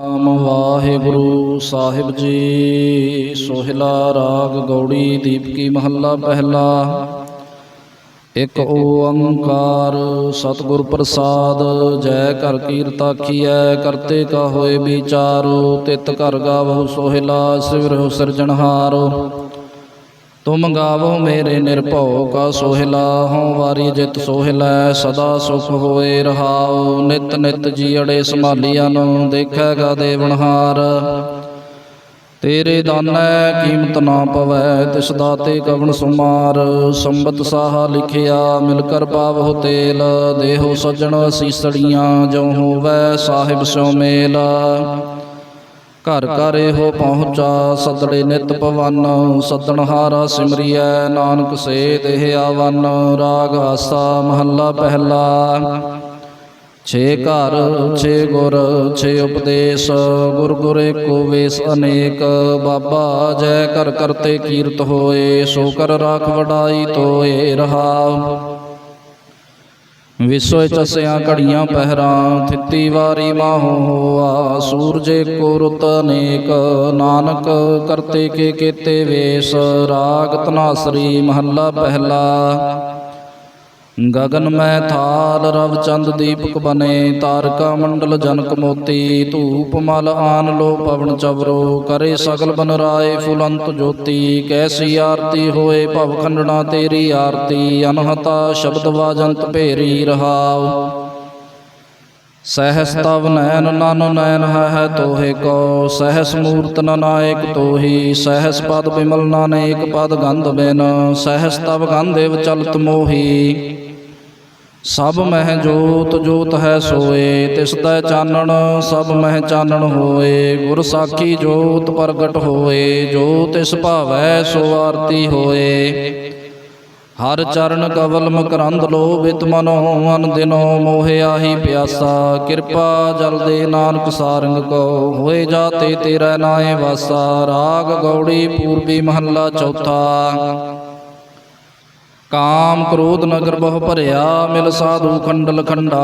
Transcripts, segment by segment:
ਨਾਮ ਵਾਹਿਗੁਰੂ ਸਾਹਿਬ ਜੀ, ਸੋਹਿਲਾ ਰਾਗ ਗੌੜੀ ਦੀਪਕੀ ਮਹੱਲਾ ਪਹਿਲਾ। ਇਕ ਓੰਕਾਰ ਸਤਿਗੁਰ ਪ੍ਰਸਾਦ, ਜੈ ਕਰ ਕੀਰਤਾ ਕੀਐ ਕਰਤੇ ਕਾ ਹੋਏ ਵਿਚਾਰੋ, ਤਿਤ ਕਰ ਗਾਵਹੁ ਸੋਹਿਲਾ, ਸਿਵਰਹੁ ਸਿਰਜਣਹਾਰੋ। ਤੁਮ ਗਾਵੋ ਮੇਰੇ ਨਿਰਭਉ ਕਾ ਸੋਹਿਲਾ ਹਉ ਵਾਰੀ ਜਿਤ ਸੋਹਿਲੈ ਸਦਾ ਸੁਖ ਹੋਏ ਰਹਾਉ। ਨਿਤ ਨਿਤ ਜੀੜੇ ਸੰਭਾਲੀਆਂ ਨੂੰ ਦੇਖੈਗਾ ਦੇਵਨਹਾਰ ਤੇਰੇ ਦਾਨੈ ਕੀਮਤ ਨਾ ਪਵੈ, ਤਿਸ ਦਾਤੇ ਕਵਣ ਸੁਮਾਰ। ਸੰਬਤ ਸਾਹਾ ਲਿਖਿਆ, ਮਿਲ ਕਰ ਪਾਵਹੁ ਤੇਲ। ਦੇਹੋ ਸਜਣ ਸੀਸੜੀਆਂ ਜੋ ਹੋਵੈ ਸਾਹਿਬ ਸਿਉ ਮੇਲ। ਘਰ ਘਰ ਇਹੋ ਪਹੁੰਚਾ, ਸਦੜੇ ਨਿਤ ਪਵਨ ਸਦਣਹਾਰਾ ਸਿਮਰਿਐ, ਨਾਨਕ ਸੇ ਦੇਹ ਆਵਨ, ਰਾਗ ਆਸਾ ਮਹੱਲਾ ਪਹਿਲਾ। ਛੇ ਘਰ, ਛੇ ਗੁਰ, ਛੇ ਉਪਦੇਸ਼, ਗੁਰ ਗੁਰੇ ਏਕੋ ਵੇਸ ਅਨੇਕ। ਬਾਬਾ ਜੈ ਕਰ ਕਰਤੇ ਕੀਰਤ ਹੋਏ, ਸੋ ਕਰ ਰਾਖ ਵਡਾਈ ਤੋਏ ਰਹਾਉ ਵਿਸੋਇ ਚਸਿਆ ਘੜੀਆਂ ਪਹਿਰਾਂ, ਥਿੱਤੀ ਵਾਰੀ ਮਾਹੋ ਹੋਆ, ਸੂਰਜੇ ਕੋ ਰੁਤ ਅਨੇਕ, ਨਾਨਕ ਕਰਤੇ ਕੇ ਕੀਤੇ ਵੇਸ, ਰਾਗ ਤਨਾਸਰੀ ਮਹੱਲਾ ਪਹਿਲਾ। ਗਗਨ ਮੈਂ ਥਾਲ ਰਵ ਚੰਦ ਦੀਪਕ ਬਨੇ, ਤਾਰਕਾ ਮੰਡਲ ਜਨਕ ਮੋਤੀ, ਧੂਪ ਮਲ ਆਨ ਲੋ ਪਵਨ ਚਵਰੋ, ਕਰੇ ਸਗਲ ਬਨ ਰਾਏ ਫੁਲੰਤ ਜੋਤੀ, ਕੈਸੀ ਆਰਤੀ ਹੋਏ ਭਵ ਖੰਡਣਾ ਤੇਰੀ ਆਰਤੀ, ਅਨਹਤਾ ਸ਼ਬਦ ਵਾਜੰਤ ਭੇਰੀ ਰਹਾਉ। ਸਹਸ ਤਵ ਨੈਨ ਨਨ ਨੈਨ ਹੈ ਤੋਹੇ ਕੋ, ਸਹਸ ਮੂਰਤ ਨਨਾਇਕ ਤੋਹੀ, ਸਹਸ ਪਦ ਬਿਮਲ ਨਾਨੇਕ ਪਦ ਗੰਧ ਬਿਨ, ਸਹਸ ਤਵ ਗੰਧੇਵ ਚਲਤ ਮੋਹੀ। ਸਭ ਮਹਿ ਜੋਤ ਜੋਤ ਹੈ ਸੋਏ, ਤਿਸ ਦਾ ਚਾਨਣ ਸਭ ਮਹਿ ਚਾਨਣ ਹੋਏ। ਗੁਰ ਸਾਖੀ ਜੋਤ ਪ੍ਰਗਟ ਹੋਏ, ਜੋ ਤਿਸ ਭਾਵੈ ਸੋ ਆਰਤੀ ਹੋਏ। ਹਰ ਚਰਨ ਕਵਲ ਮਕਰੰਦ ਲੋਭਿਤ ਮਨੋ, ਅਨ ਦਿਨੋ ਮੋਹਿ ਆਹੀ ਪਿਆਸਾ। ਕਿਰਪਾ ਜਲ ਦੇ ਨਾਨਕ ਸਾਰੰਗ ਕੋ ਹੋਏ ਜਾਤੇ ਤੇਰਾ ਨਾਏ ਵਾਸਾ। ਰਾਗ ਗੌੜੀ ਪੂਰਬੀ ਮਹੱਲਾ ਚੌਥਾ। ਕਾਮ ਕ੍ਰੋਧ ਨਗਰ ਬਹੁ ਭਰਿਆ, ਮਿਲ ਸਾਧੂ ਖੰਡਲ ਖੰਡਾ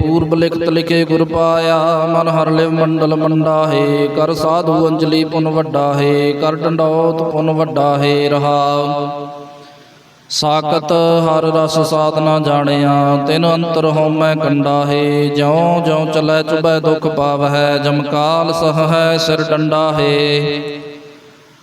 ਪੂਰਬ ਲਿਖਤ ਲਿਖੇ ਗੁਰ ਪਾਇਆ, ਮਨ ਹਰ ਲਿਵ ਮੰਡਲ ਮੰਡਾਹੇ, ਕਰ ਸਾਧੂ ਅੰਜਲੀ ਪੁਨ ਵੱਡਾ ਹੈ ਕਰ ਡੰਡੌਤ ਪੁਨ ਵੱਡਾ ਹੈ ਰਹਾਉ ਸਾਕਤ ਹਰ ਰਸ ਸਾਧਨਾ ਜਾਣਿਆ, ਤਿਨ ਅੰਤਰ ਹਉਮੈ ਕੰਡਾ ਹੈ ਜਿਉ ਜਿਉ ਚਲੈ ਚੁਬੈ ਦੁਖ ਪਾਵਹਿ ਜਮਕਾਲ ਸਹ ਹੈ ਸਿਰ ਡੰਡਾ ਹੈ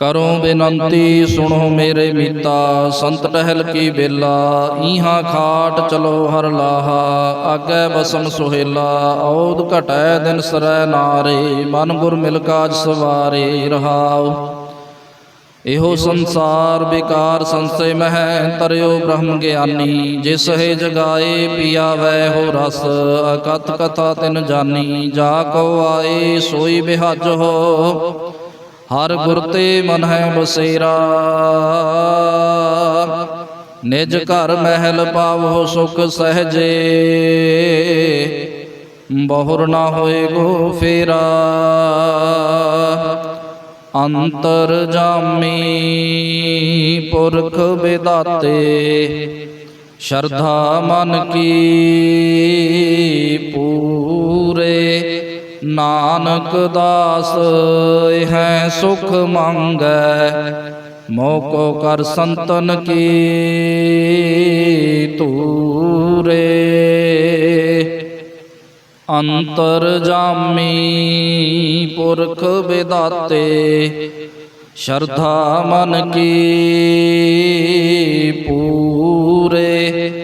ਕਰੋ ਬੇਨੰਤੀ, ਸੁਣੋ ਮੇਰੇ ਮੀਤਾ, ਸੰਤ ਟਹਿਲ ਕੀ ਬੇਲਾ, ਈਹਾਂ ਖਾਟ ਚਲੋ ਹਰ ਲਾਹਾ, ਆਗੇ ਬਸਮ ਸੁਹੇਲਾ ਔਦ ਘਟੈ ਦਿਨ ਸਰੈ ਨਾਰੇ, ਮਨ ਗੁਰ ਮਿਲ ਕਾਜ ਸਵਾਰੇ ਰਹਾਉ। ਇਹੋ ਸੰਸਾਰ ਵਿਕਾਰ ਸੰਸੇ ਮਹਿ, ਤਰਿਓ ਬ੍ਰਹਮ ਗਿਆਨੀ, ਜਿਸ ਹੈ ਜਗਾਏ ਪੀਆਵੈ ਹੋ ਰਸ ਅਕਤ ਕਥਾ ਤਿਨ ਜਾਨੀ, ਜਾ ਕੋ ਆਏ ਸੋਈ ਬਿਹਜ ਹੋ ਹਰ ਗੁਰ ਤੇ ਮਨ ਹੈ ਬਸੇਰਾ। ਨਿਜ ਘਰ ਮਹਿਲ ਪਾਵੋ ਸੁਖ ਸਹਜੇ। ਬਹੁਰ ਨਾ ਹੋਏ ਗੋ ਫੇਰਾ। ਅੰਤਰ ਜਾਮੀ ਪੁਰਖ ਵਿਦਾਤੇ। ਸ਼ਰਧਾ ਮਨ ਕੀ ਪੂਰੇ। ਨਾਨਕ ਦਾਸ, ਹੈ ਸੁਖ ਮੰਗੈ, ਮੋਕੋ ਕਰ ਸੰਤਨ ਕੀ ਤੂਰੇ ਅੰਤਰ ਜਾਮੀ ਪੁਰਖ ਵਿਦਾਤੇ, ਸ਼ਰਧਾ ਮਨ ਕੀ ਪੂਰੇ।